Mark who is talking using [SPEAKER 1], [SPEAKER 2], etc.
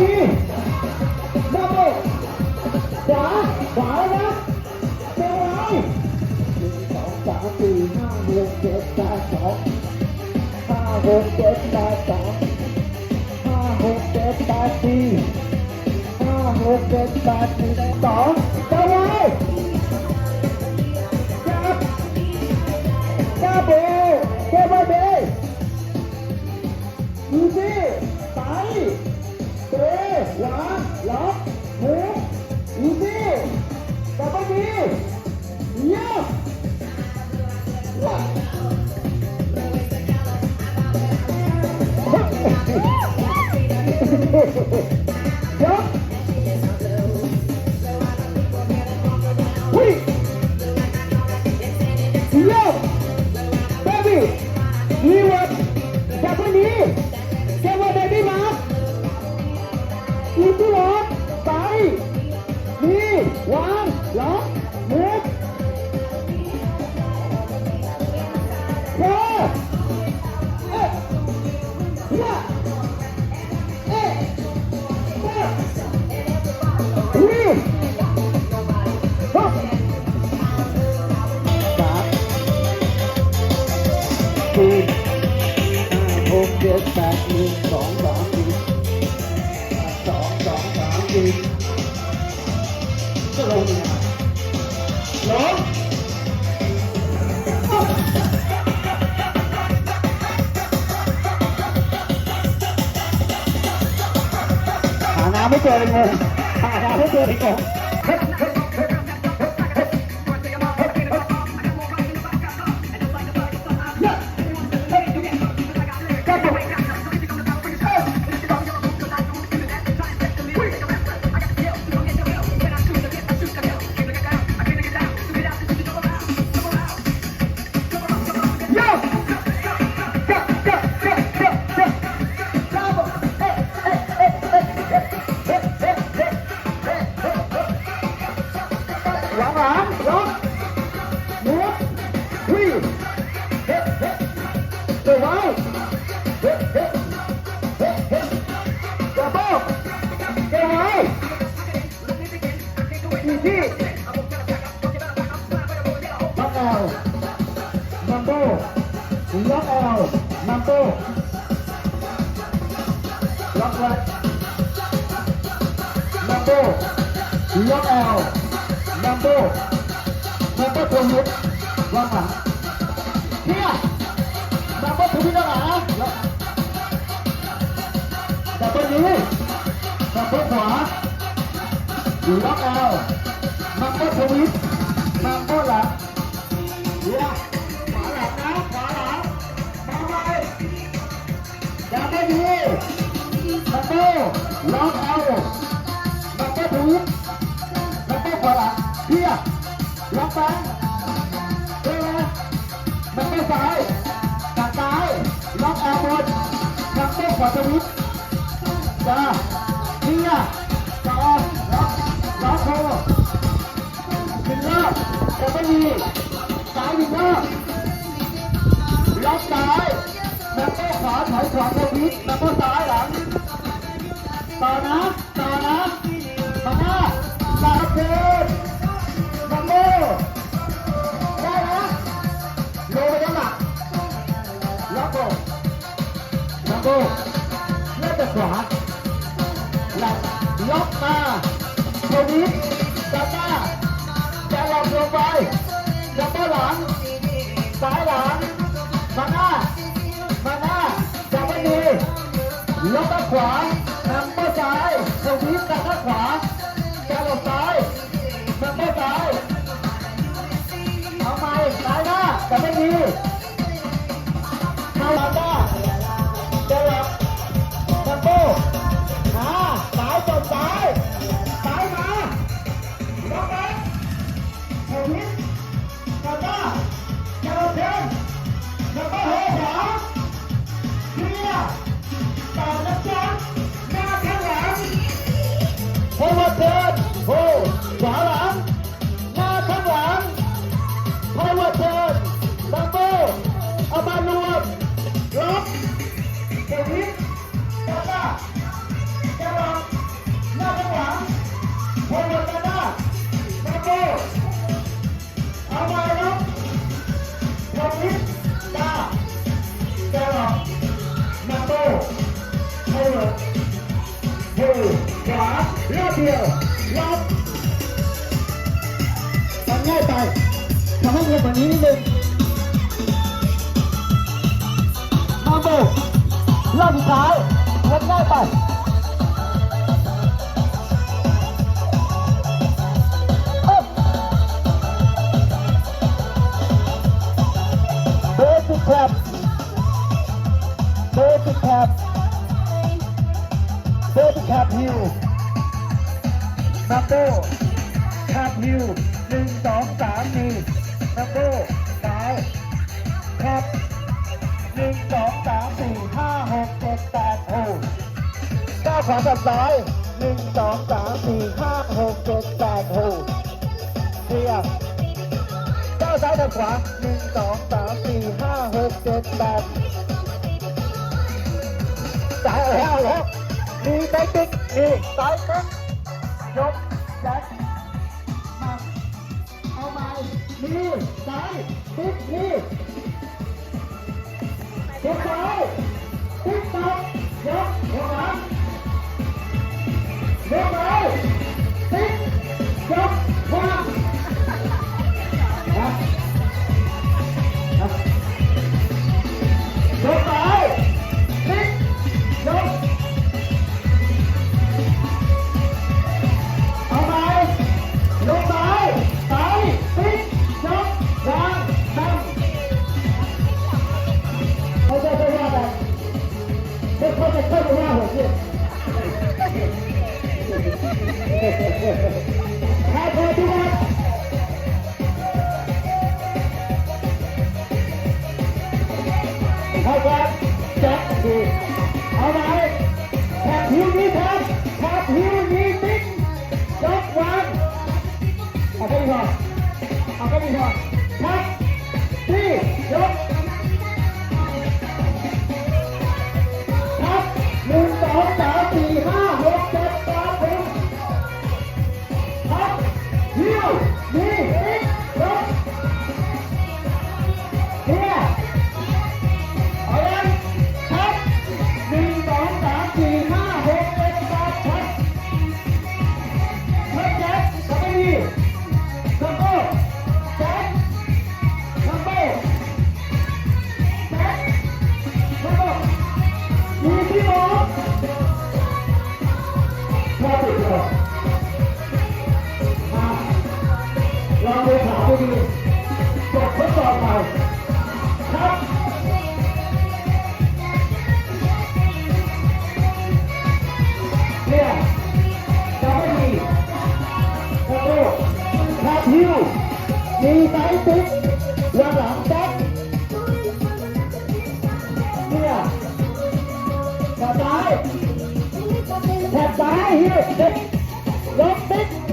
[SPEAKER 1] ดีดับเบิลขวาขวาแล้วนะเป็นไรหนึ่งสองสามสี่ห้าหกเจ็ดแปดสองห้าหกเจ็ดแปดสองห้าหกเจ็ดแปดสี่ห้าหกเจ็ดแปดสี่สองเป็นไรจับจับเบลจับเบลดูสิ เอหวานล็อกหมูอีซี่ดับเบิลดีเยี่ยมว้าวยกวิ่งเยี่ยมเบบี้นี่วัดดับเบิลดี കാണാമോ ചോറിങ്ങോ കാണാമോ ചോറിങ്ങോ จับโบเฮ้ไว้อีกที่ล็อกเอานัมโบล็อกเอลนัมโบล็อกไว้นัมโบล็อกเอลนัมโบนัมโบทวิตวางหลังเฮียนัมโบทวิตวางหลัง ดับเบิลนี้ดับเบิลขวาล็อกเอลนัมโบทวิตนัมโบหลังเดี๋ยวขวาหลังนะขวาหลังมาไว้อย่าไม่ดีนัมเบอร์ล็อกเอานัมเบอร์ถูกนัมเบอร์ขวาหลังเพียล็อกแบงเดี๋ยวนะนัมเบอร์ซ้ายตัดซ้ายล็อกเอาบนนัมเบอร์ขวาสวิต ช์จ้าเพียต่อล็อกล็อกโคหนึ่งรอบจะไม่มีซ้ายหนึ่งรอบล็อกซ้ายแล้วก็ขวาถอยขวาโควิดแล้วก็ซ้ายหลังต่อนะต่อนะมาน้าสามเดินนัมโบได้นะโลไปด้านหลังล็อกโบนัมโบเลื่อนไปขวา ล็อกมาโควิดด้านหน้าจะหลอกลงไปแล้วก็หลังซ้ายหลังมาหน้ามาหน้าจับไม่ดีแล้วก็ขวานำเป้าซ้ายสวิตช์กับข้าขวาจะหลบซ้ายนำเป้าซ้ายเอาไปซ้ายหน้าจับไม่ดี
[SPEAKER 2] ดียวลอบ
[SPEAKER 1] มันง่ายไปทำให้เร็วกว่านี้นิดนึงมาโบรอบสุดท้ายมันง่ายไปเอ้ยเบสิกแคปเบสิกแคปเบสิกแคปฮิว
[SPEAKER 2] นัมโบคาบฮิวหนึ่งสองสามมีนัมโบซ้ายครับหนึ่งสองสามสี่ห้าหกเจ็ดแปดโอ้
[SPEAKER 1] ก้าวขวากับซ้ายหนึ่งสองสามสี่ห้าหกเจ็ดแปดหกเคลียร์ก้าวซ้ายกับขวาหนึ่งสองสามสี่ห้าหกเจ็ดแปดซ้ายแล้วเอาแล้วมีไซติกมีไซติ๊ก ยกแจ็คมาเอาใหม่มีไซติ๊กมียกซ้ายติ๊กซ้ายยกหัวหลังยกไป ก่อนครับที่ยกครับหนึ่งสองสามสี่ห้าหกเจ็ดแปดหกครับฮิวนี่ติ๊ đi tái tiếp qua đoạn tết kia và tái và tái hiểu đúng tiếp